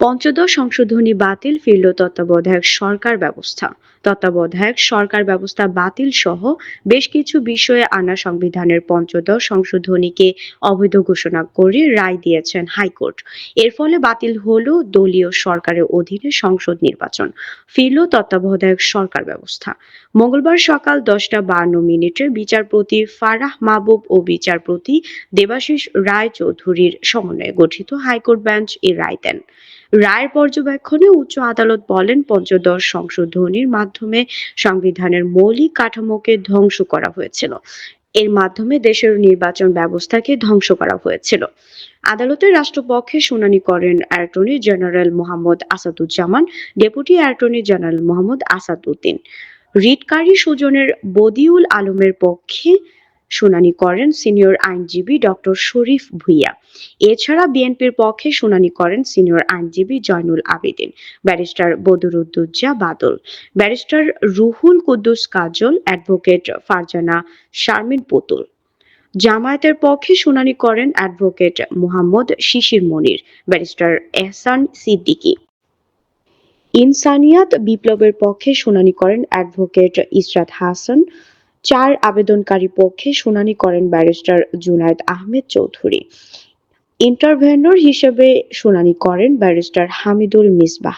পঞ্চদশ সংশোধনী বাতিল ফিরল তত্ত্বাবধায়ক সরকার ব্যবস্থা। তত্ত্বাবধায়ক সরকার ব্যবস্থা বাতিল সহ বেশ কিছু বিষয়ে আনা সংবিধানের পঞ্চদশ সংশোধনীকে অবৈধ ঘোষণা করে রায় দিয়েছেন হাইকোর্ট। এর ফলে বাতিল হলো দলীয় সরকারের অধীনে সংসদ নির্বাচন। ফিরল তত্ত্বাবধায়ক সরকার ব্যবস্থা। মঙ্গলবার সকাল দশটা বান্ন মিনিটে বিচারপতি ফারাহ মাহবুব ও বিচারপতি দেবাশিস রায় চৌধুরীর সমন্বয়ে গঠিত হাইকোর্ট বেঞ্চ এই রায় দেন। রায়ের পর্যবেক্ষণে উচ্চ আদালত বলেন, পঞ্চদশ সংশোধনীর মাধ্যমে সংবিধানের মৌলিক কাঠামোকে ধ্বংস করা হয়েছিল। এর মাধ্যমে দেশের নির্বাচন ব্যবস্থাকে ধ্বংস করা হয়েছিল। আদালতের রাষ্ট্রপক্ষে শুনানি করেন attorney general Mohammad Asaduzzaman, deputy attorney general Mohammad Asad Uddin রিটকারী সুজনের বদিউল আলমের পক্ষে শুনানি করেন সিনিয়র আইনজীবী ডক্টর শরীফ ভুইয়া। এছাড়া বিএনপির পক্ষে শুনানি করেন সিনিয়র আইনজীবী Joynul Abedin, barrister Badruddoza Badal, barrister Ruhul Kuddus Kajal, advocate Farzana Sharmin Putul. জামায়াতের পক্ষে শুনানি করেন অ্যাডভোকেট মোহাম্মদ শিশির মনির, ব্যারিস্টার এহসান সিদ্দিকী। ইনসানিয়াত বিপ্লবের পক্ষে শুনানি করেন অ্যাডভোকেট ইসরাত হাসান চার আবেদনকারী পক্ষে শুনানি করেন ব্যারিস্টার জুনায়দ আহমেদ চৌধুরী। ইন্টারভেনর হিসেবে শুনানি করেন ব্যারিস্টার হামিদুল মিসবাহ।